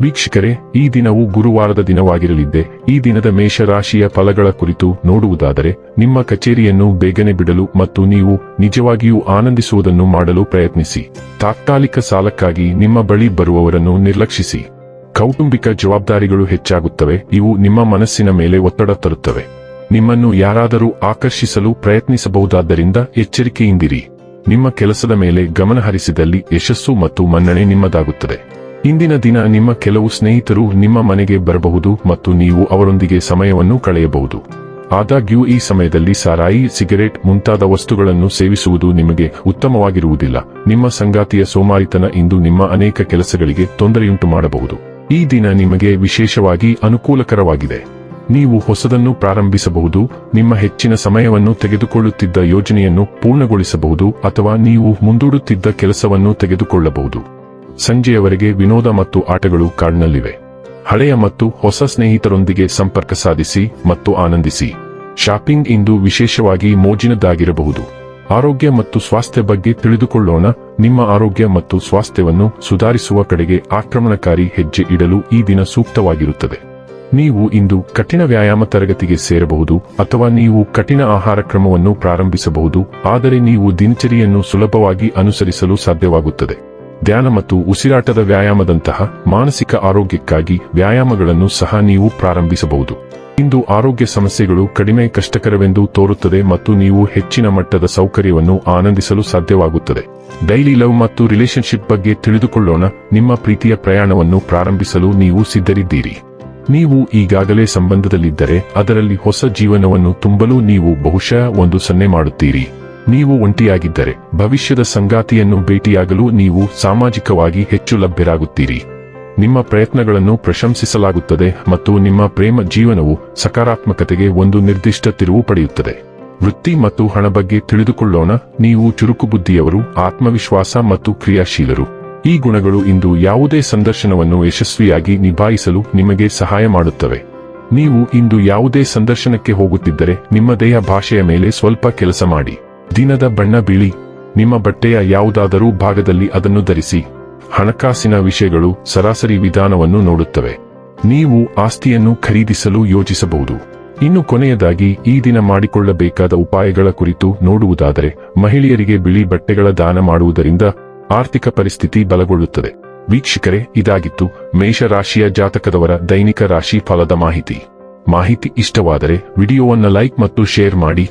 ವೀಕ್ಷಕರೇ, ಈ ದಿನವು ಗುರುವಾರದ ದಿನವಾಗಿರಲಿದ್ದೆ. ಈ ದಿನದ ಮೇಷರಾಶಿಯ ಫಲಗಳ ಕುರಿತು ನೋಡುವುದಾದರೆ, ನಿಮ್ಮ ಕಚೇರಿಯನ್ನು ಬೇಗನೆ ಬಿಡಲು ಮತ್ತು ನೀವು ನಿಜವಾಗಿಯೂ ಆನಂದಿಸುವುದನ್ನು ಮಾಡಲು ಪ್ರಯತ್ನಿಸಿ. ತಾತ್ಕಾಲಿಕ ಸಾಲಕ್ಕಾಗಿ ನಿಮ್ಮ ಬಳಿ ಬರುವವರನ್ನು ನಿರ್ಲಕ್ಷಿಸಿ. ಕೌಟುಂಬಿಕ ಜವಾಬ್ದಾರಿಗಳು ಹೆಚ್ಚಾಗುತ್ತವೆ, ಇವು ನಿಮ್ಮ ಮನಸ್ಸಿನ ಮೇಲೆ ಒತ್ತಡ ತರುತ್ತವೆ. ನಿಮ್ಮನ್ನು ಯಾರಾದರೂ ಆಕರ್ಷಿಸಲು ಪ್ರಯತ್ನಿಸಬಹುದಾದ್ದರಿಂದ ಎಚ್ಚರಿಕೆಯಿಂದಿರಿ. ನಿಮ್ಮ ಕೆಲಸದ ಮೇಲೆ ಗಮನ ಹರಿಸಿದಲ್ಲಿ ಯಶಸ್ಸು ಮತ್ತು ಮನ್ನಣೆ ನಿಮ್ಮದಾಗುತ್ತದೆ. ಇಂದಿನ ದಿನ ನಿಮ್ಮ ಕೆಲವು ಸ್ನೇಹಿತರು ನಿಮ್ಮ ಮನೆಗೆ ಬರಬಹುದು ಮತ್ತು ನೀವು ಅವರೊಂದಿಗೆ ಸಮಯವನ್ನು ಕಳೆಯಬಹುದು. ಆದಾಗ್ಯೂ ಈ ಸಮಯದಲ್ಲಿ ಸಾರಾಯಿ, ಸಿಗರೇಟ್ ಮುಂತಾದ ವಸ್ತುಗಳನ್ನು ಸೇವಿಸುವುದು ನಿಮಗೆ ಉತ್ತಮವಾಗಿರುವುದಿಲ್ಲ. ನಿಮ್ಮ ಸಂಗಾತಿಯ ಸೋಮಾರಿತನ ಇಂದು ನಿಮ್ಮ ಅನೇಕ ಕೆಲಸಗಳಿಗೆ ತೊಂದರೆಯುಂಟು ಮಾಡಬಹುದು. ಈ ದಿನ ನಿಮಗೆ ವಿಶೇಷವಾಗಿ ಅನುಕೂಲಕರವಾಗಿದೆ. ನೀವು ಹೊಸದನ್ನು ಪ್ರಾರಂಭಿಸಬಹುದು, ನಿಮ್ಮ ಹೆಚ್ಚಿನ ಸಮಯವನ್ನು ತೆಗೆದುಕೊಳ್ಳುತ್ತಿದ್ದ ಯೋಜನೆಯನ್ನು ಪೂರ್ಣಗೊಳಿಸಬಹುದು ಅಥವಾ ನೀವು ಮುಂದೂಡುತ್ತಿದ್ದ ಕೆಲಸವನ್ನು ತೆಗೆದುಕೊಳ್ಳಬಹುದು. ಸಂಜೆಯವರೆಗೆ ವಿನೋದ ಮತ್ತು ಆಟಗಳು ಕಾಡ್ನಲ್ಲಿವೆ. ಹಳೆಯ ಮತ್ತು ಹೊಸ ಸ್ನೇಹಿತರೊಂದಿಗೆ ಸಂಪರ್ಕ ಸಾಧಿಸಿ ಮತ್ತು ಆನಂದಿಸಿ. ಶಾಪಿಂಗ್ ಇಂದು ವಿಶೇಷವಾಗಿ ಮೋಜಿನದ್ದಾಗಿರಬಹುದು. ಆರೋಗ್ಯ ಮತ್ತು ಸ್ವಾಸ್ಥ್ಯ ಬಗ್ಗೆ ತಿಳಿದುಕೊಳ್ಳೋಣ. ನಿಮ್ಮ ಆರೋಗ್ಯ ಮತ್ತು ಸ್ವಾಸ್ಥ್ಯವನ್ನು ಸುಧಾರಿಸುವ ಕಡೆಗೆ ಆಕ್ರಮಣಕಾರಿ ಹೆಜ್ಜೆ ಇಡಲು ಈ ದಿನ ಸೂಕ್ತವಾಗಿರುತ್ತದೆ. ನೀವು ಇಂದು ಕಠಿಣ ವ್ಯಾಯಾಮ ತರಗತಿಗೆ ಸೇರಬಹುದು ಅಥವಾ ನೀವು ಕಠಿಣ ಆಹಾರ ಕ್ರಮವನ್ನು ಪ್ರಾರಂಭಿಸಬಹುದು, ಆದರೆ ನೀವು ದಿನಚರಿಯನ್ನು ಸುಲಭವಾಗಿ ಅನುಸರಿಸಲು ಸಾಧ್ಯವಾಗುತ್ತದೆ. ಧ್ಯಾನ ಮತ್ತು ಉಸಿರಾಟದ ವ್ಯಾಯಾಮದಂತಹ ಮಾನಸಿಕ ಆರೋಗ್ಯಕ್ಕಾಗಿ ವ್ಯಾಯಾಮಗಳನ್ನು ಸಹ ನೀವು ಪ್ರಾರಂಭಿಸಬಹುದು. ಇಂದು ಆರೋಗ್ಯ ಸಮಸ್ಯೆಗಳು ಕಡಿಮೆ ಕಷ್ಟಕರವೆಂದು ತೋರುತ್ತದೆ ಮತ್ತು ನೀವು ಹೆಚ್ಚಿನ ಮಟ್ಟದ ಸೌಕರ್ಯವನ್ನು ಆನಂದಿಸಲು ಸಾಧ್ಯವಾಗುತ್ತದೆ. ಡೈಲಿ ಲವ್ ಮತ್ತು ರಿಲೇಶನ್ಶಿಪ್ ಬಗ್ಗೆ ತಿಳಿದುಕೊಳ್ಳೋಣ. ನಿಮ್ಮ ಪ್ರೀತಿಯ ಪ್ರಯಾಣವನ್ನು ಪ್ರಾರಂಭಿಸಲು ನೀವು ಸಿದ್ಧರಿದ್ದೀರಿ. ನೀವು ಈಗಾಗಲೇ ಸಂಬಂಧದಲ್ಲಿದ್ದರೆ ಅದರಲ್ಲಿ ಹೊಸ ಜೀವನವನ್ನು ತುಂಬಲು ನೀವು ಬಹುಶಃ ಒಂದು ಸನ್ನೆ ಮಾಡುತ್ತೀರಿ. ನೀವು ಒಂಟಿಯಾಗಿದ್ದರೆ ಭವಿಷ್ಯದ ಸಂಗಾತಿಯನ್ನು ಭೇಟಿಯಾಗಲು ನೀವು ಸಾಮಾಜಿಕವಾಗಿ ಹೆಚ್ಚು ಲಭ್ಯರಾಗುತ್ತೀರಿ. ನಿಮ್ಮ ಪ್ರಯತ್ನಗಳನ್ನು ಪ್ರಶಂಸಿಸಲಾಗುತ್ತದೆ ಮತ್ತು ನಿಮ್ಮ ಪ್ರೇಮ ಜೀವನವು ಸಕಾರಾತ್ಮಕತೆಗೆ ಒಂದು ನಿರ್ದಿಷ್ಟ ತಿರುವು ಪಡೆಯುತ್ತದೆ. ವೃತ್ತಿ ಮತ್ತು ಹಣ ಬಗ್ಗೆ ತಿಳಿದುಕೊಳ್ಳೋಣ, ನೀವು ಚುರುಕು ಬುದ್ಧಿಯವರು, ಆತ್ಮವಿಶ್ವಾಸ ಮತ್ತು ಕ್ರಿಯಾಶೀಲರು. ಈ ಗುಣಗಳು ಇಂದು ಯಾವುದೇ ಸಂದರ್ಶನವನ್ನು ಯಶಸ್ವಿಯಾಗಿ ನಿಭಾಯಿಸಲು ನಿಮಗೆ ಸಹಾಯ ಮಾಡುತ್ತವೆ. ನೀವು ಇಂದು ಯಾವುದೇ ಸಂದರ್ಶನಕ್ಕೆ ಹೋಗುತ್ತಿದ್ದರೆ ನಿಮ್ಮ ದೇಹ ಭಾಷೆಯ ಮೇಲೆ ಸ್ವಲ್ಪ ಕೆಲಸ ಮಾಡಿ. ದಿನದ ಬಣ್ಣ ಬಿಳಿ. ನಿಮ್ಮ ಬಟ್ಟೆಯ ಯಾವುದಾದರೂ ಭಾಗದಲ್ಲಿ ಅದನ್ನು ಧರಿಸಿ. ಹಣಕಾಸಿನ ವಿಷಯಗಳು ಸರಾಸರಿ ವಿಧಾನವನ್ನು ನೋಡುತ್ತವೆ. ನೀವು ಆಸ್ತಿಯನ್ನು ಖರೀದಿಸಲು ಯೋಚಿಸಬಹುದು. ಇನ್ನು ಕೊನೆಯದಾಗಿ, ಈ ದಿನ ಮಾಡಿಕೊಳ್ಳಬೇಕಾದ ಉಪಾಯಗಳ ಕುರಿತು ನೋಡುವುದಾದರೆ, ಮಹಿಳೆಯರಿಗೆ ಬಿಳಿ ಬಟ್ಟೆಗಳ ದಾನ ಮಾಡುವುದರಿಂದ ಆರ್ಥಿಕ ಪರಿಸ್ಥಿತಿ ಬಲಗೊಳ್ಳುತ್ತದೆ. ವೀಕ್ಷಕರೇ, ಇದಾಗಿತ್ತು ಮೇಷರಾಶಿಯ ಜಾತಕದವರ ದೈನಿಕ ರಾಶಿ ಫಲದ ಮಾಹಿತಿ. ಮಾಹಿತಿ ಇಷ್ಟವಾದರೆ, ವಿಡಿಯೋವನ್ನು ಲೈಕ್ ಮತ್ತು ಶೇರ್ ಮಾಡಿ.